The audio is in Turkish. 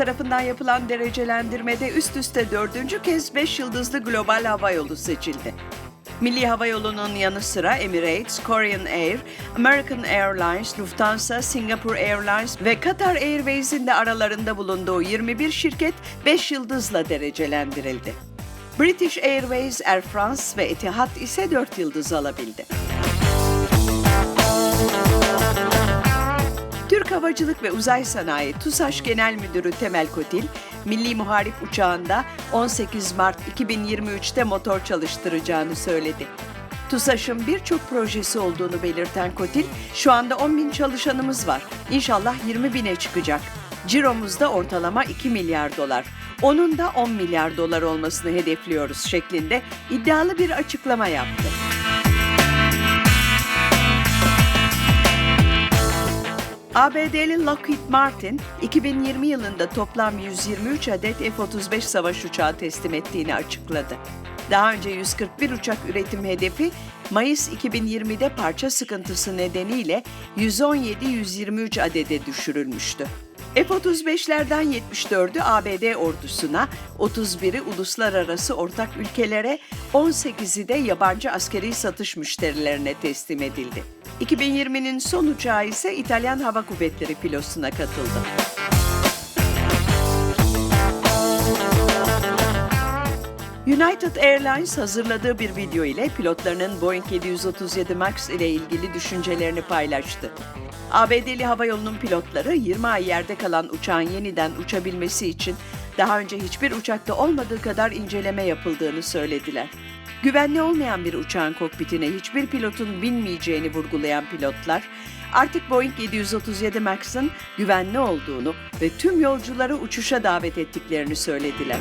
tarafından yapılan derecelendirmede üst üste dördüncü kez 5 yıldızlı global havayolu seçildi. Milli Havayolu'nun yanı sıra Emirates, Korean Air, American Airlines, Lufthansa, Singapore Airlines ve Qatar Airways'in de aralarında bulunduğu 21 şirket 5 yıldızla derecelendirildi. British Airways, Air France ve Etihad ise 4 yıldız alabildi. Havacılık ve Uzay Sanayi TUSAŞ Genel Müdürü Temel Kotil, Milli Muharip uçağında 18 Mart 2023'te motor çalıştıracağını söyledi. TUSAŞ'ın birçok projesi olduğunu belirten Kotil, şu anda 10 bin çalışanımız var. İnşallah 20 bine çıkacak. Ciromuzda ortalama 2 milyar dolar. Onun da 10 milyar dolar olmasını hedefliyoruz şeklinde iddialı bir açıklama yaptı. ABD'li Lockheed Martin, 2020 yılında toplam 123 adet F-35 savaş uçağı teslim ettiğini açıkladı. Daha önce 141 uçak üretim hedefi Mayıs 2020'de parça sıkıntısı nedeniyle 117-123 adede düşürülmüştü. F-35'lerden 74'ü ABD ordusuna, 31'i uluslararası ortak ülkelere, 18'i de yabancı askeri satış müşterilerine teslim edildi. 2020'nin son uçağı ise İtalyan Hava Kuvvetleri filosuna katıldı. United Airlines hazırladığı bir video ile pilotlarının Boeing 737 MAX ile ilgili düşüncelerini paylaştı. ABD'li havayolunun pilotları 20 ay yerde kalan uçağın yeniden uçabilmesi için daha önce hiçbir uçakta olmadığı kadar inceleme yapıldığını söylediler. Güvenli olmayan bir uçağın kokpitine hiçbir pilotun binmeyeceğini vurgulayan pilotlar, artık Boeing 737 MAX'ın güvenli olduğunu ve tüm yolcuları uçuşa davet ettiklerini söylediler.